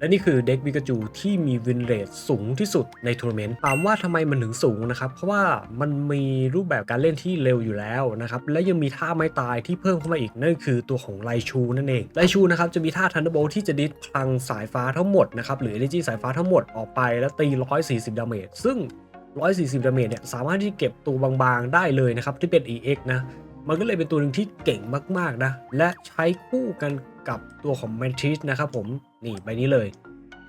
และนี่คือเด็กวิกาจูที่มีวินเรทสูงที่สุดในทัวร์นาเมนต์ถามว่าทำไมมันถึงสูงนะครับ เพราะว่ามันมีรูปแบบการเล่นที่เร็วอยู่แล้วนะครับ และยังมีท่าไม้ตายที่เพิ่มเข้ามาอีก นั่นคือตัวของไลชูนั่นเอง ไลชูนะครับจะมีท่าทันเดอร์โบที่จะดิสพลังสายฟ้าทั้งหมดนะครับ หรือ energy สายฟ้าทั้งหมดออกไปแล้วตี 140 ดาเมจ ซึ่ง 140 ดาเมจเนี่ยสามารถที่เก็บตัวบางๆได้เลยนะครับที่เป็น EX นะมันก็เลยเป็นตัวหนึ่งที่เก่งมากๆนะและใช้คู่กันกับตัวของ m a n t i s นะครับผม นี่ใบนี้เลย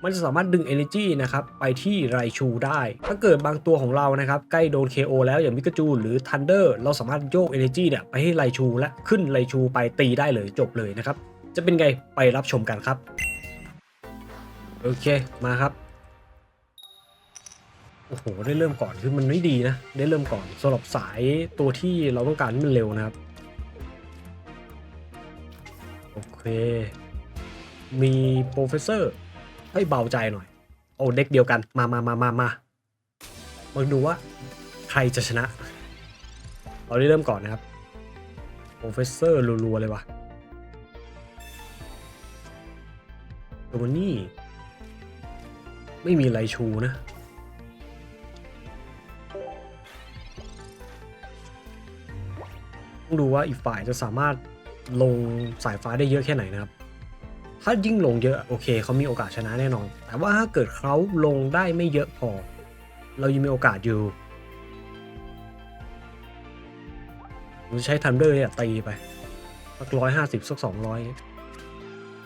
มันจะสามารถดึง Energy นะครับไปที่ไรชูได้ ถ้าเกิดบางตัวของเรานะครับใกล้โดน KO แล้วอย่างมิกาจูหรือ Thunder เราสามารถโยก Energy เนี่ยไปให้ไรชูและขึ้นไรชูไปตีได้เลยจบเลยนะครับ จะเป็นไงไปรับชมกันครับ โอเคมาครับโอ้โห ได้เริ่มก่อนคือมันไม่ดีนะ ได้เริ่มก่อนสำหรับสายตัวที่เราต้องการให้มันเร็วนะครับ โอเค มีโปรเฟสเซอร์ให้เบาใจหน่อยโอ้เด็กเดียวกันมามามามามามาดูว่าใครจะชนะเราได้เริ่มก่อนนะครับ โปรเฟสเซอร์รัวๆเลยวะตัวนี้ไม่มีไรชูนะต้องดูว่าอีกฝ่ายจะสามารถลงสายฟ้าได้เยอะแค่ไหนนะครับ ถ้ายิ่งลงเยอะโอเคเขามีโอกาสชนะแน่นอน แต่ว่าถ้าเกิดเขาลงได้ไม่เยอะพอ เรายังมีโอกาสอยู่ผมจะใช้ทันเดอร์เนี่ยตีไปสักร้อยห้าสิบสักสองร้อย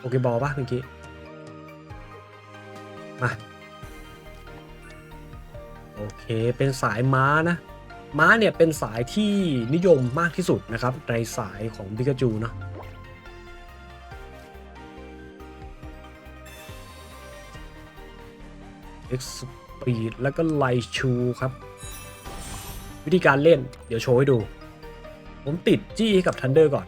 โอเคบอลป่ะเมื่อกี้ มา โอเคเป็นสายม้านะ ม้าเนี่ยเป็นสายที่นิยมมากที่สุดนะครับ ในสายของปิกาจูเนาะ เอ็กซ์ปีดแล้วก็ไลชูครับ วิธีการเล่นเดี๋ยวโชว์ให้ดู ผมติดจี้ให้กับทันเดอร์ก่อน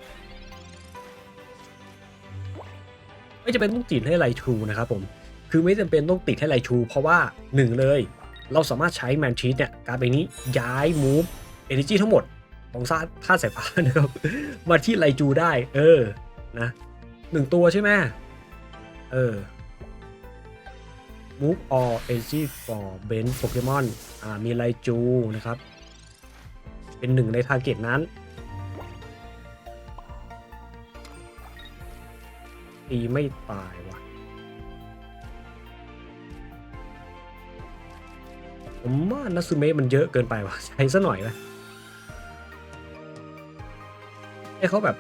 ไม่จำเป็นต้องติดให้ไลชูนะครับผม คือไม่จำเป็นต้องติดให้ไลชู เพราะว่าหนึ่งเลย เราสามารถใช้แมนชีตเนี่ยการดใบนี้ย้ายมูฟเอเนจีทั้งหมดของซาท่าสายฟ้านะครับมาที่ไลจูได้ เออนะหนึ่งตัวใช่ไหมเออ move all energy for bench Pokemon อ่ามีไลจูนะครับ เป็นหนึ่งในทาร์เก็ตนั้นตีไม่ตายว่ะ ผมว่านัซูเมะมันเยอะเกินไปว่ะ ใช้ซะหน่อยนะให้เขาแบบ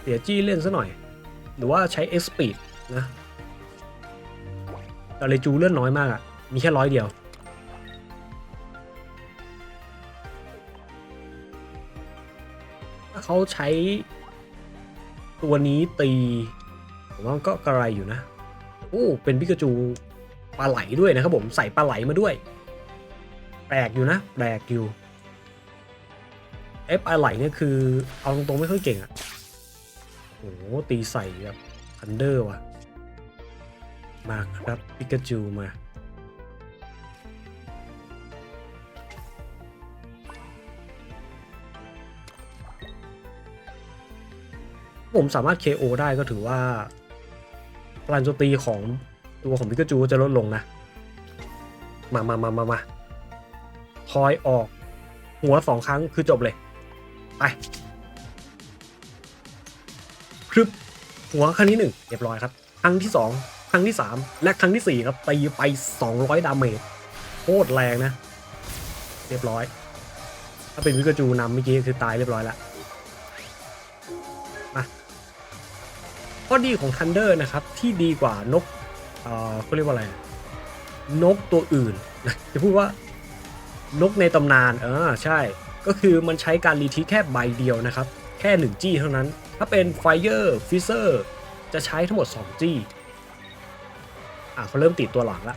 เสียจี้เล่นซะหน่อย หรือว่าใช้เอ็กซ์ปีดนะ แต่เลจูเลื่อนน้อยมากอะ่ะมีแค่ร้อยเดียวถ้าเขาใช้ตัวนี้ตีผมว่าก็กระไรอยู่นะ โอ้ เป็นพิกาจูปลาไหลด้วยนะครับผมใส่ปลาไหลมาด้วย แปลกอยู่นะ แปลกอยู่เอฟอะไรเนี่ยคือ เอาตรงๆไม่ค่อยเก่งอะ่ะโอ้โหตีใส่แบบทันเดอร์ว่ะ มาครับปิกาจูมา ผมสามารถ KO ได้ก็ถือว่าพลังโจมตีของตัวของปิกาจูจะลดลงนะ มามามามามาทอยออกหัวสองครั้งคือจบเลย ไปครึบหัวครั้งที่หนึ่งเรียบร้อยครับ ครั้งที่สอง ครั้งที่สามและครั้งที่สี่ครับตีไป 200 ดาเมจโคตรแรงนะ เรียบร้อย ถ้าเป็นวิกาจูนำเมื่อกี้คือตายเรียบร้อยแล้วมาข้อดีของ Thunder นะครับ ที่ดีกว่านกเอ่อเขาเรียกว่าอะไร นกตัวอื่นจะพูดว่านกในตำนานเออใช่ ก็คือมันใช้การรีทีแค่ใบเดียวนะครับ แค่ 1 จี้เท่านั้น ถ้าเป็น Fire f i z z e r จะใช้ทั้งหมด 2 จี้ อะเขาเริ่มติดตัวหลังละ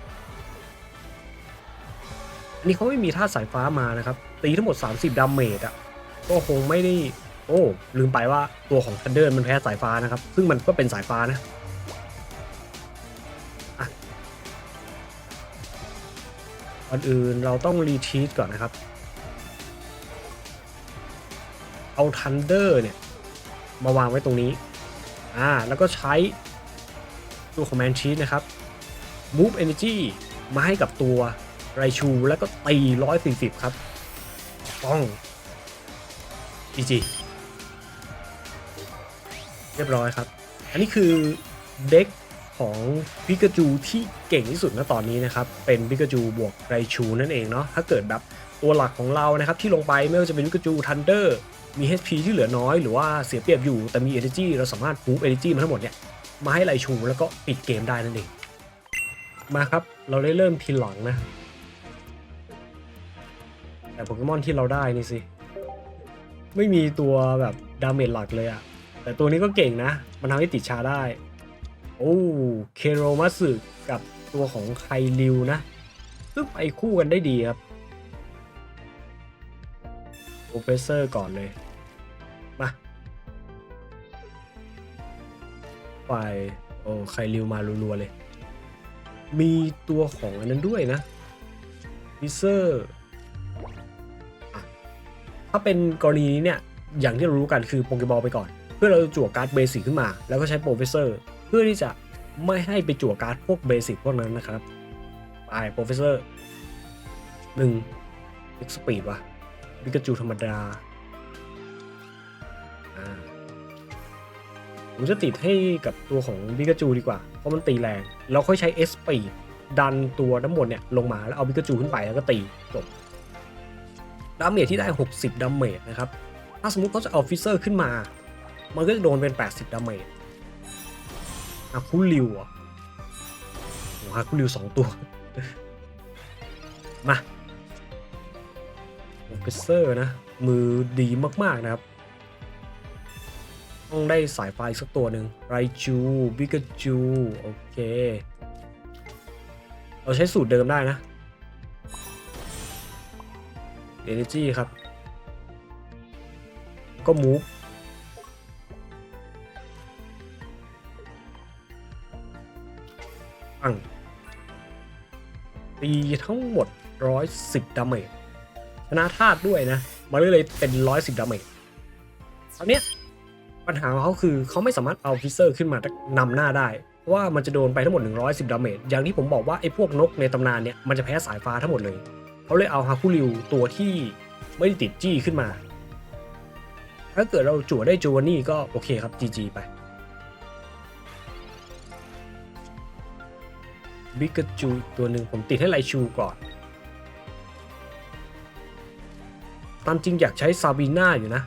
อันนี้เขาไม่มีท่าสายฟ้ามานะครับตีทั้งหมด 30ดาเมจอะก็คงไม่ได้ โอ้ลืมไปว่าตัวของ Thunder มันแพ้สายฟ้านะครับ ซึ่งมันก็เป็นสายฟ้านะก่อนอื่นเราต้องรีทีสก่อนนะครับ เอา Thunder เนี่ย มาวางไว้ตรงนี้ อ่า แล้วก็ใช้ตัวของแมนชีสนะครับ Move Energy มาให้กับตัวไรชูแล้วก็ตี 140 ครับ ต้อง GG เรียบร้อยครับ อันนี้คือเด็กของพิกาจูที่เก่งที่สุดณตอนนี้นะครับ เป็นพิกาจูบวกไรชูนั่นเองเนาะถ้าเกิดแบบตัวหลักของเรานะครับ ที่ลงไปไม่ว่าจะเป็นพิกาจูทันเดอร์มี HP ที่เหลือน้อยหรือว่าเสียเปรียบอยู่แต่มี Energy เราสามารถ move Energy มาทั้งหมดเนี่ย มาให้ไรชูแล้วก็ปิดเกมได้นั่นเอง มาครับ เราได้เริ่มทีหลังนะ แต่โปเกมอนที่เราได้นี่สิ ไม่มีตัวแบบดาเมจหลักเลยอะแต่ตัวนี้ก็เก่งนะ มันทำให้ติดชาได้ โอ้เคโรมัสึกับตัวของไคริวนะซึ่งไปคู่กันได้ดีครับโปรเฟสเซอร์ก่อนเลย มาไปโอ้ไคริวมารัวๆเลย มีตัวของอันนั้นด้วยนะฟิเซอร์ถ้าเป็นกรณีนี้เนี่ย อย่างที่เรารู้กันคือโปเกบอลไปก่อน เพื่อเราจะจั่วการ์ดเบสิกขึ้นมา แล้วก็ใช้โปรเฟสเซอร์ เพื่อที่จะไม่ให้ไปจั่วการ์ดพวกเบสิกพวกนั้นนะครับไปโปรเฟสเซอร์หนึ่งเอ็กสปีดวะบิกาจูธรรมดา ผมจะติดให้กับตัวของบิกาจูดีกว่า เพราะมันตีแรง เราค่อยใช้เอสปีดันตัวน้ำบนเนี่ยลงมาแล้วเอาบิกาจูขึ้นไปแล้วก็ตีจบดาเมจที่ได้ 60ดาเมจนะครับ ถ้าสมมุติเขาจะเอาฟิเซอร์ขึ้นมา มันก็จะโดนเป็น 80ดาเมจอาคุริวอะโอ้ฮาคุริว2ตัว มาฟิเซอร์นะ มือดีมาก ๆ นะครับ ต้องได้สายไฟสักตัวหนึ่งไรจูบิกาจูโอเค เราใช้สูตรเดิมได้นะ Energy ครับ ก็ move ปังตีทั้งหมด 110ดาเมจชนะธาตุด้วยนะ มันก็เลยเป็น 110ดาเมจตอนเนี้ย ปัญหาของเขาคือเขาไม่สามารถเอาฟิเซอร์ขึ้นมานำหน้าได้เพราะว่ามันจะโดนไปทั้งหมด 110 ดาเมจ อย่างที่ผมบอกว่าไอ้พวกนกในตำนานเนี่ยมันจะแพ้สายฟ้าทั้งหมดเลย เขาเลยเอาฮาคุริวตัวที่ไม่ได้ติดจี้ขึ้นมา ถ้าเกิดเราจั่วได้จูวานี่ก็โอเคครับ GG ไปบิกาจูตัวหนึ่งผมติดให้ไลชูก่อนตามจริงอยากใช้ซาบีน่าอยู่นะ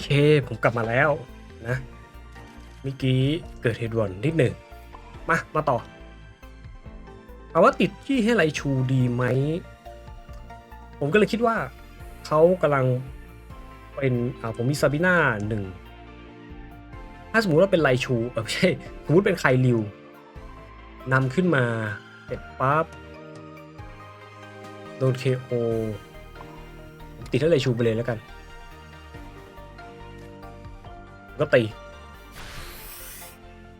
เค ผมกลับมาแล้วนะเมื่อกี้เกิดเหตุด่วนนิดหนึ่งมา มาต่อเอาว่าติดที่ให้ไรชูดีไหม ผมก็เลยคิดว่าเขากำลังเป็นอ่าผมมีซาบิน่าหนึ่งถ้าสมมติว่าเป็นไรชูเออไม่ใช่สมมติเป็นไคริวนำขึ้นมาเสร็จปั๊บโดนเคโอติดให้ไรชูไปเลยแล้วกัน ก็ตี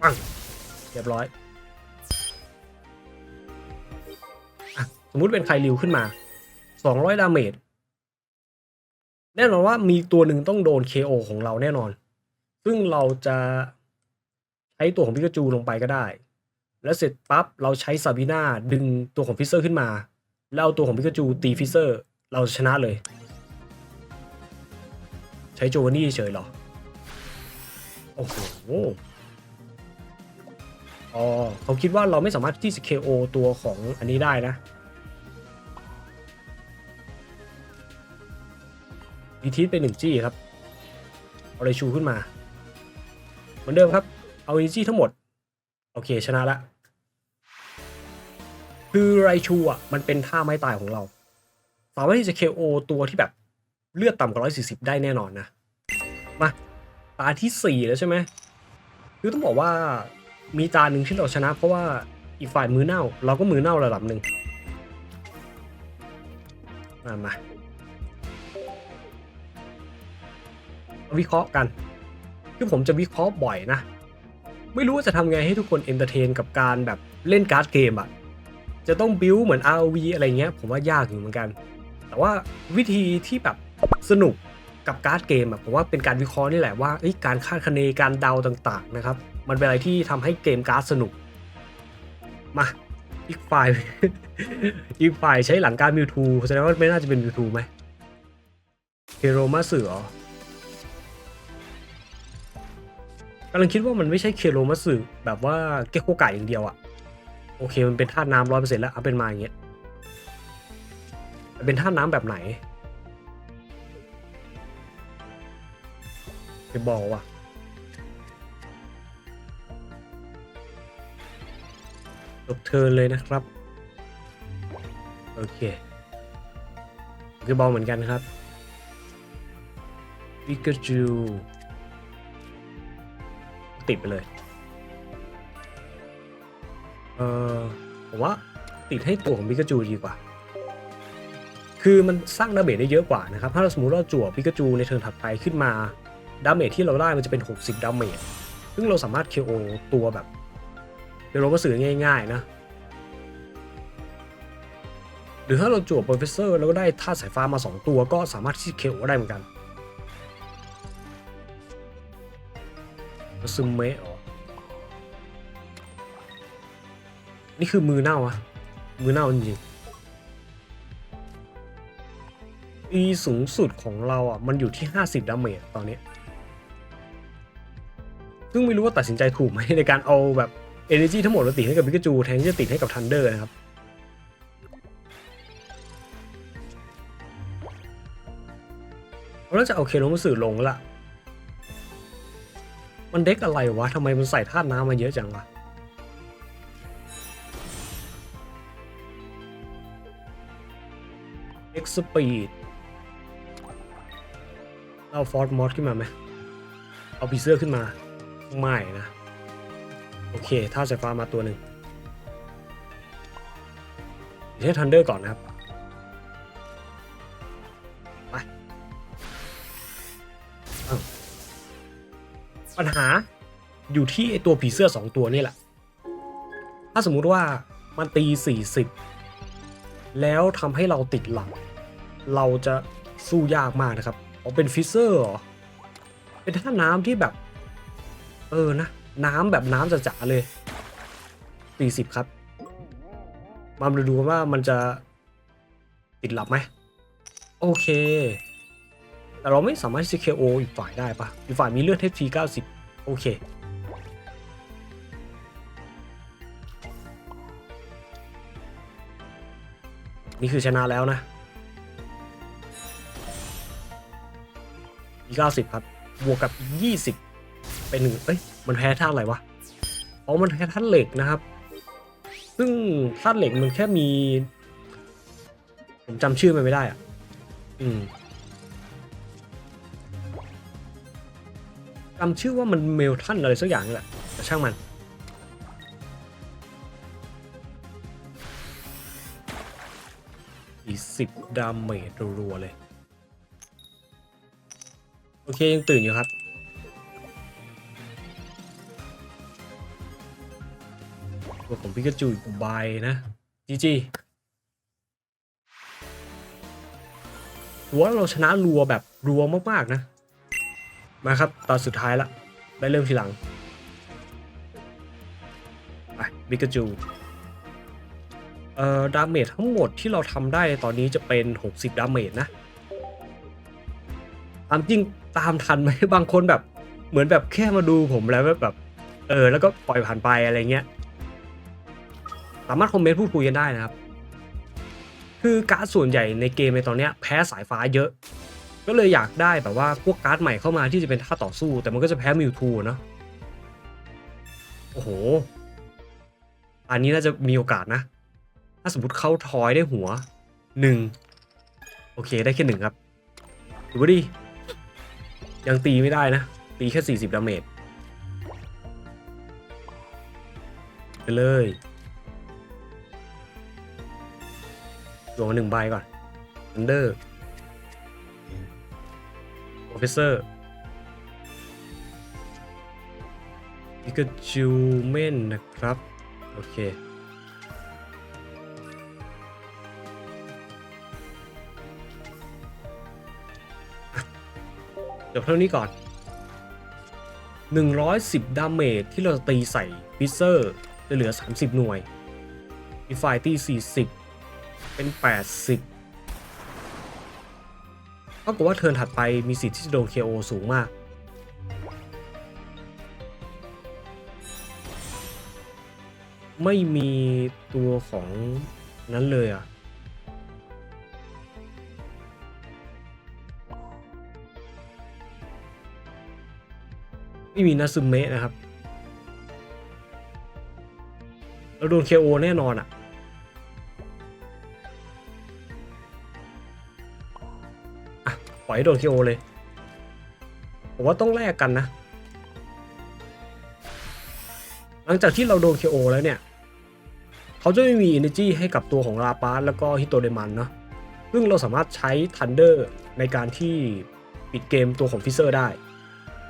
ปังเรียบร้อยอสมมุติเป็นไคริวขึ้นมา 200 ดาเมจแน่นอนว่ามีตัวหนึ่งต้องโดน KO ของเราแน่นอน ซึ่งเราจะใช้ตัวของพิกาจูลงไปก็ได้ แล้วเสร็จปั๊บเราใช้ซาบิน่าดึงตัวของฟิเซอร์ขึ้นมา แล้วเอาตัวของพิกาจูตีฟิเซอร์ เราชนะเลย ใช้โจวานี่เฉยเหรอ โอ้โหอ๋อเขาคิดว่าเราไม่สามารถที่จะ KO ตัวของอันนี้ได้นะดีทีสเป็นหนึ่งจี้ครับ เอาไรชูขึ้นมา เหมือนเดิมครับ เอาอีจี้ทั้งหมด โอเคชนะละ คือไรชูอะ มันเป็นท่าไม้ตายของเรา สามารถที่จะ KO ตัวที่แบบเลือดต่ำกว่า 140 ได้แน่นอนนะ มา ตาที่ 4 แล้วใช่ไหมคือต้องบอกว่ามีตาหนึ่งที่เราชนะ เพราะว่าอีกฝ่ายมือเน่า เราก็มือเน่าระดับหนึ่งมามาวิเคราะห์กันคือผมจะวิเคราะห์บ่อยนะ ไม่รู้ว่าจะทำไงให้ทุกคนเอนเตอร์เทนกับการแบบเล่นการ์ดเกมอะจะต้องบิวเหมือน ROV อะไรเงี้ย ผมว่ายากอยู่เหมือนกัน แต่ว่าวิธีที่แบบสนุก กับการ์ดเกมอะผมว่าเป็นการวิเคราะห์นี่แหละว่าการคาดคะเนการเดาต่างๆนะครับ มันเป็นอะไรที่ทำให้เกมการ์ดสนุก มาอีกฝ่ายอีกฝ่ายใช้หลังการมิวทูแสดงว่าไม่น่าจะเป็นมิวทูไหมเคโรมาเสือกำลังคิดว่ามันไม่ใช่เคโรมาสึแบบว่าเกโกไก่อย่างเดียวอะโอเคมันเป็นธาตุน้ำร้อยเปอร์เซ็นต์แล้วเอาเป็นมาอย่างเงี้ยเป็นธาตุน้ำแบบไหน ไปบอกว่ะจบเทินเลยนะครับ โอเคคือบอลเหมือนกันครับปิกาจูติดไปเลย เออผมว่าติดให้ตัวของปิกาจูดีกว่า คือมันสร้างดาเมจได้เยอะกว่านะครับ ถ้าเราสมมติเราจั่วปิกาจูในเทิร์นถัดไปขึ้นมา ดาเมจที่เราได้มันจะเป็น 60ดาเมจซึ่งเราสามารถ KO ตัวแบบเป็นโรบสือง่าย ๆ นะ หรือถ้าเราจั่วโปรเฟสเซอร์แล้วก็ได้ธาตุสายฟ้ามา 2 ตัวก็สามารถที่ KO ได้เหมือนกันซึมเมะอ๋อนี่คือมือเน่าอะมือเน่าจริงๆอีสูงสุดของเราอะ มันอยู่ที่ 50 ดาเมจตอนนี้ ซึ่งไม่รู้ว่าตัดสินใจถูกไหมในการเอาแบบ Energy ทั้งหมดมาติดให้กับพิกาจูแทนที่จะติดให้กับทันเดอร์นะครับเราจะเอาเคโนมุสึลงละมันเด็กอะไรวะทำไมมันใส่ธาตุน้ำมาเยอะจังวะ X Speed เอาฟอร์ดมอสขึ้นมาไหมเอาพีเซอร์ขึ้นมา ไม่นะ โอเคท่าสายฟ้ามาตัวหนึ่งให้ทันเดอร์ก่อนนะครับ ไปปัญหาอยู่ที่ตัวผีเสื้อสองตัวนี่แหละ ถ้าสมมุติว่ามันตี 40 แล้วทำให้เราติดหลัง เราจะสู้ยากมากนะครับ อ๋อเป็นฟิเซอร์เหรอ เป็นท่าน้ำที่แบบ เออนะ น้ำแบบน้ำจ๋าๆเลย40ครับ มาดูว่ามันจะติดหลับไหม โอเค แต่เราไม่สามารถที่จะ KO อีกฝ่ายได้ปะอีกฝ่ายมีเลือด HP 90 โอเคนี่คือชนะแล้วนะอีก90 ครับ บวกกับ 20 เป็นหนึ่งเอ้ยมันแพ้ธาตุอะไรวะอ๋อมันแพ้ธาตุเหล็กนะครับ ซึ่งธาตุเหล็กมันแค่มีผมจำชื่อมันไม่ได้อะ อืมจำชื่อว่ามันเมลทันอะไรสักอย่างนี่แหละแต่ช่างมัน อีสิบดาเมจรัวๆเลย โอเค ยังตื่นอยู่ครับ ตัวของพิกาจูอีกใบนะจีจีถือว่าเราชนะรัวแบบรัวมากๆนะ มาครับตอนสุดท้ายละ ได้เริ่มทีหลัง ไปพิกาจู เอ่อ ดาเมจทั้งหมดที่เราทำได้ในตอนนี้จะเป็น 60 ดาเมจนะตามจริงตามทันไหมบางคนแบบเหมือนแบบแค่มาดูผมแล้วแบบ เออ แล้วก็ปล่อยผ่านไปอะไรเงี้ย สามารถคอมเมนต์พูดคุยกันได้นะครับ คือการ์ดส่วนใหญ่ในเกมในตอนนี้แพ้สายฟ้าเยอะ ก็เลยอยากได้แบบว่าพวกการ์ดใหม่เข้ามาที่จะเป็นท่าต่อสู้ แต่มันก็จะแพ้มิวทูเนาะโอ้โห อันนี้น่าจะมีโอกาสนะ ถ้าสมมติเข้าทอยได้หัวหนึ่งโอเคได้แค่หนึ่งครับถือว่าดียังตีไม่ได้นะ ตีแค่ 40 ดาเมจไปเลย ลงหนึ่งใบก่อนอันเดอร์โปรเฟสเซอร์พิกาจูเมนนะครับ โอเคเดี๋ยวเท่านี้ก่อน 110 ดาเมจที่เราจะตีใส่ฟิเซอร์ จะเหลือ 30 หน่วยอีไฟตี้40 เป็น80เท่ากับว่าเทิร์นถัดไปมีสิทธิ์ที่จะโดน KO สูงมากไม่มีตัวของนั้นเลยอะ ไม่มีนาซึเมะนะครับ เราโดน KO แน่นอนอะ ปล่อยให้โดน KO เลยผมว่าต้องแลกกันนะ หลังจากที่เราโดน KO แล้วเนี่ยเขาจะไม่มี energy ให้กับตัวของราปาสแล้วก็ฮิโตเดมันเนาะซึ่งเราสามารถใช้ Thunder ในการที่ปิดเกมตัวของฟิเซอร์ได้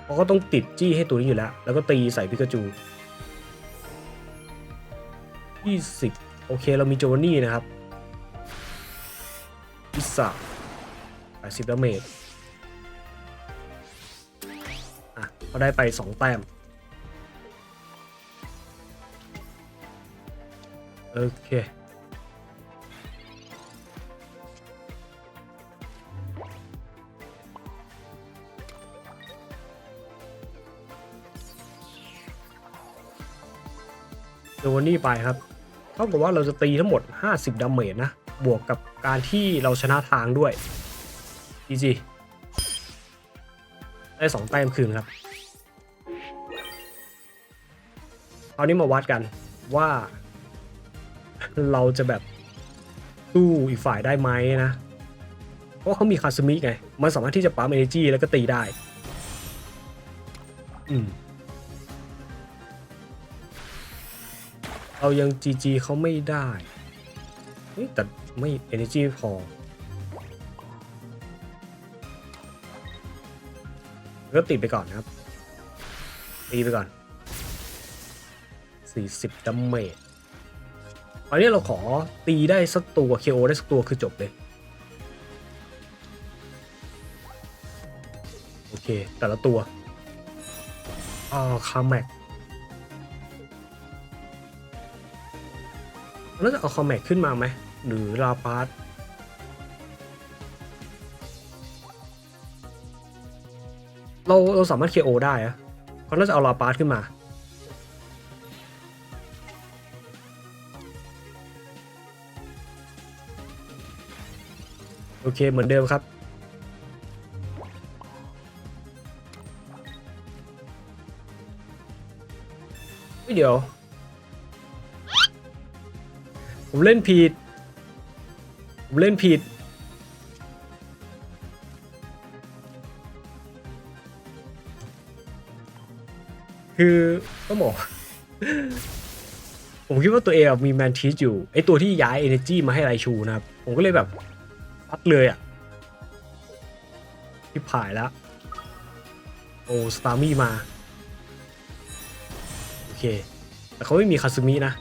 เพราะก็ต้องติดจี้ให้ตัวนี้อยู่แล้ว แล้วก็ตีใส่พิกาจู20 โอเคเรามีโจวานี่นะครับพิซซ่า80ดาเมจอะเขาได้ไป2แต้มโอเคโดนนี่ไปครับเท่ากับว่าเราจะตีทั้งหมด 50ดาเมจนะ บวกกับการที่เราชนะทางด้วย GG ได้ 2 แต้มคืนครับคราวนี้มาวัดกันว่าเราจะแบบสู้อีกฝ่ายได้ไหมนะ เพราะเขามีคาสมิไง มันสามารถที่จะปั๊มเอเนจีแล้วก็ตีได้ อืม เรายัง GG เขาไม่ได้ แต่ไม่ Energy พอ ก็ติดไปก่อนนะครับตีไปก่อน 40ดัมเมจตอนนี้เราขอตีได้สักตัว KO ได้สักตัวคือจบเลย โอเค แต่ละตัวอ่าคาแม็กเราจะเอาคอมแม็กขึ้นมาไหม หรือลาปาร์ เราเราสามารถ KO ได้อะเขาน่าจะเอาลาปาร์ตขึ้นมา โอเคเหมือนเดิมครับ เดี๋ยว ผมเล่นผิด ผมเล่นผิด คือต้องบอกผมคิดว่าตัวเองมีแมนทีสอยู่ไอตัวที่ย้าย Energy มาให้ไรชูนะครับ ผมก็เลยแบบปัดเลยอะที่ผ่ายแล้ว โอ้สตาร์มี่มา โอเค แต่เขาไม่มีคาซึมินะ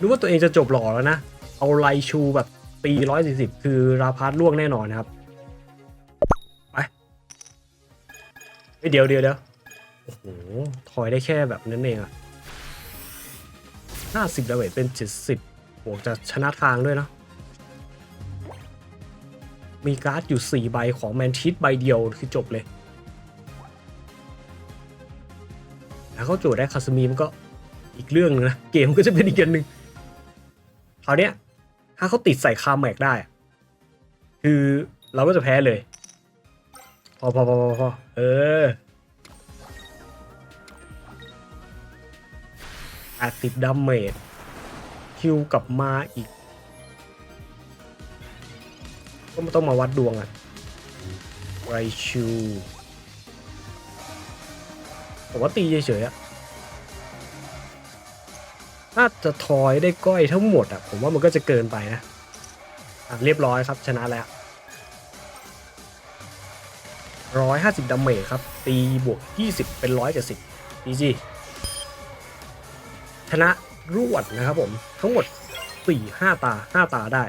รู้ว่าตัวเองจะจบหล่อแล้วนะ เอาไลชูแบบปีร้อยสี่สิบคือราพาร์ล่วงแน่นอนนะครับ ไปเฮ้ยเดี๋ยวเดี๋ยวเดี๋ยวโอ้โห ถอยได้แค่แบบนั้นเองอะห้าสิบดาเมจเป็นเจ็ดสิบบวกจะชนะทางด้วยเนาะมีการ์ดอยู่ 4 ใบของแมนทิสใบเดียวคือจบเลย แล้วเขาโจทย์ได้คาสมีมันก็อีกเรื่องนึงนะ เกมก็จะเป็นอีกอย่างหนึ่งคราวเนี้ย ถ้าเขาติดใส่คาแม็กได้ คือเราก็จะแพ้เลย พอพอพอพอพอเออแปดสิบดาเมจคิวกลับมาอีก ก็ต้องมาวัดดวงอะไรชูผมว่าตีเฉยๆอะ ถ้าจะทอยได้ก้อยทั้งหมดอะผมว่ามันก็จะเกินไปนะอะเรียบร้อยครับชนะแล้วร้อยห้าสิบดาเมจครับ ตีบวกยี่สิบเป็นร้อยเจ็ดสิบดีจีชนะรวดนะครับผม ทั้งหมด4 5ตา5ตาได้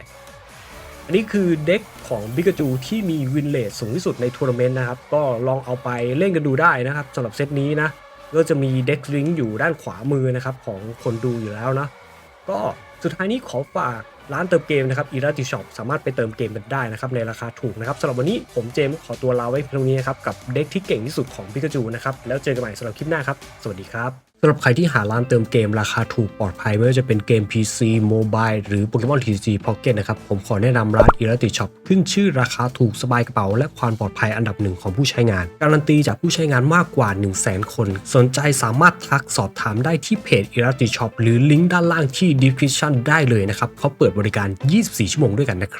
อันนี้คือเด็กของบิกาจูที่มีวินเลทสูงที่สุดในทัวร์นาเมนต์นะครับ ก็ลองเอาไปเล่นกันดูได้นะครับสำหรับเซตนี้นะ ก็จะมีเด็กลิงก์อยู่ด้านขวามือนะครับของคนดูอยู่แล้วนะก็สุดท้ายนี้ขอฝากร้านเติมเกมนะครับ i r a t i Shop สามารถไปเติมเกมกันได้นะครับในราคาถูกนะครับสำหรับวันนี้ผมเจมส์ขอตัวลาไว้เพียงนี้นะครับกับเด็กที่เก่งที่สุดของพิกาจูนะครับแล้วเจอกันใหม่สำหรับคลิปหน้าครับ สวัสดีครับ สำหรับใครที่หาร้านเติมเกมราคาถูกปลอดภัยไม่ว่าจะเป็นเกม PC Mobile หรือ Pokemon TCG Pocket นะครับ ผมขอแนะนำร้าน i r a t i Shop ขึ้นชื่อราคาถูกสบายกระเป๋า และความปลอดภัยอันดับหนึ่งของผู้ใช้งาน การันตีจากผู้ใช้งานมากกว่า 1 0 0 0 0แคน สนใจสามารถทักสอบถามได้ที่เพจ i r a t i Shop หรือลิงก์ด้านล่างที่ description ได้เลยนะครับเขาเปิดบริการ 24 ชั่วโมงด้วยกันนะครับ